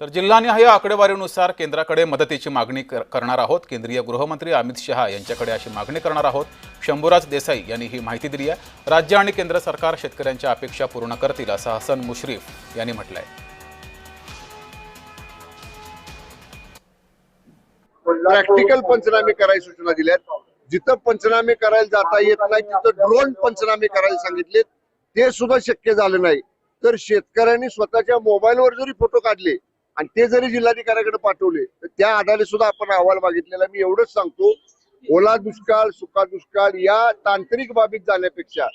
तर जिल्हानिहाय आकडेवारीनुसार केंद्राकडे मदतीची मागणी करणार आहोत. केंद्रीय गृहमंत्री अमित शहा यांच्याकडे अशी मागणी करणार आहोत. शंभूराज देसाई यांनी ही माहिती दिली आहे. राज्य आणि केंद्र सरकार शेतकऱ्यांच्या अपेक्षा पूर्ण करतील असं हसन मुश्रीफ यांनी म्हटलंय. प्रॅक्टिकल पंचनामे करायची सूचना दिल्यात जिथं पंचनामे करायला जाता येत नाही तिथं ड्रोन पंचनामे करायला सांगितलेत. ते सुद्धा शक्य झालं नाही. तर शेतकऱ्यांनी स्वतःच्या मोबाईलवर जरी फोटो काढले आणि ते जरी जिल्हाधिकाऱ्याकडे पाठवले तर त्या आधारे सुद्धा आपण अहवाल मागितलेला मी एवढंच सांगतो ओला दुष्काळ सुका दुष्काळ या तांत्रिक बाबीत जाण्यापेक्षा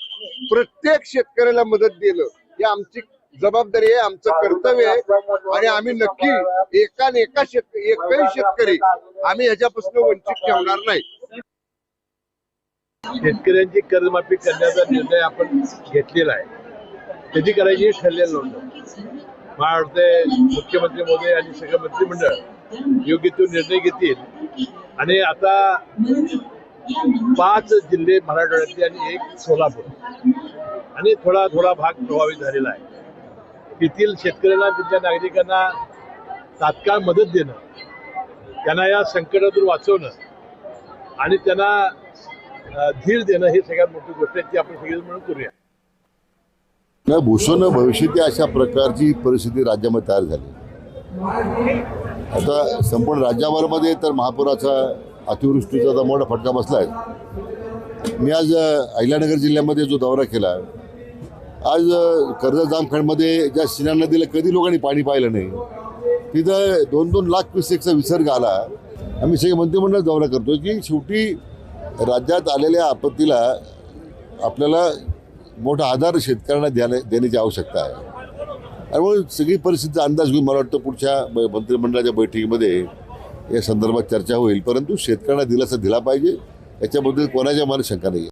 प्रत्येक शेतकऱ्याला मदत देणं ही आमची जबाबदारी आहे आमचं कर्तव्य आहे. आणि आम्ही नक्की एका एका शेतकरी एकही शेतकरी आम्ही ह्याच्यापासून वंचित ठेवणार नाही. शेतकऱ्यांची कर्जमाफी करण्याचा निर्णय आपण घेतलेला आहे. कधी करायची हे ठरलेलं नव्हतं. मला वाटतंय मुख्यमंत्री मोदी आणि सगळं मंत्रिमंडळ योग्य तो निर्णय घेतील. आणि आता पाच जिल्हे मराठवाड्यातले आणि एक सोलापूर. आणि थोडा थोडा भाग प्रभावित झालेला आहे. तेथील शेतकऱ्यांना तिथल्या नागरिकांना तात्काळ मदत देणं त्यांना या संकटातून वाचवणं आणि त्यांना धीर देणं हे सगळ्यात मोठी गोष्ट आहे ती आपण सगळेजण मिळून करूया. नाही भूषण भविष्यात अशा प्रकारची परिस्थिती राज्यामध्ये तयार झाली. आता संपूर्ण राज्याभरामध्ये तर महापुराचा अतिवृष्टीचा तर मोठा फटका बसला आहे मी आज अहिल्यानगर जिल्ह्यामध्ये जो दौरा केला आज कर्ज कर्जत जामखेडमध्ये ज्या सिन्या नदीला कधी लोकांनी पाणी पाहिलं नाही तिथं दोन दोन लाख क्युसेकचा विसर्ग आला. आम्ही सगळे मंत्रिमंडळ दौरा करतो की शेवटी राज्यात आलेल्या आपत्तीला आपल्याला मोठा आधार शेतकऱ्यांना द्यायला देण्याची आवश्यकता आहे. त्यामुळे सगळी परिस्थितीचा अंदाज घेऊन मला वाटतं पुढच्या मंत्रिमंडळाच्या बैठकीमध्ये या संदर्भात चर्चा होईल. परंतु शेतकऱ्यांना दिलासा दिला पाहिजे. याच्याबद्दल कोणाच्या मनात शंका नाही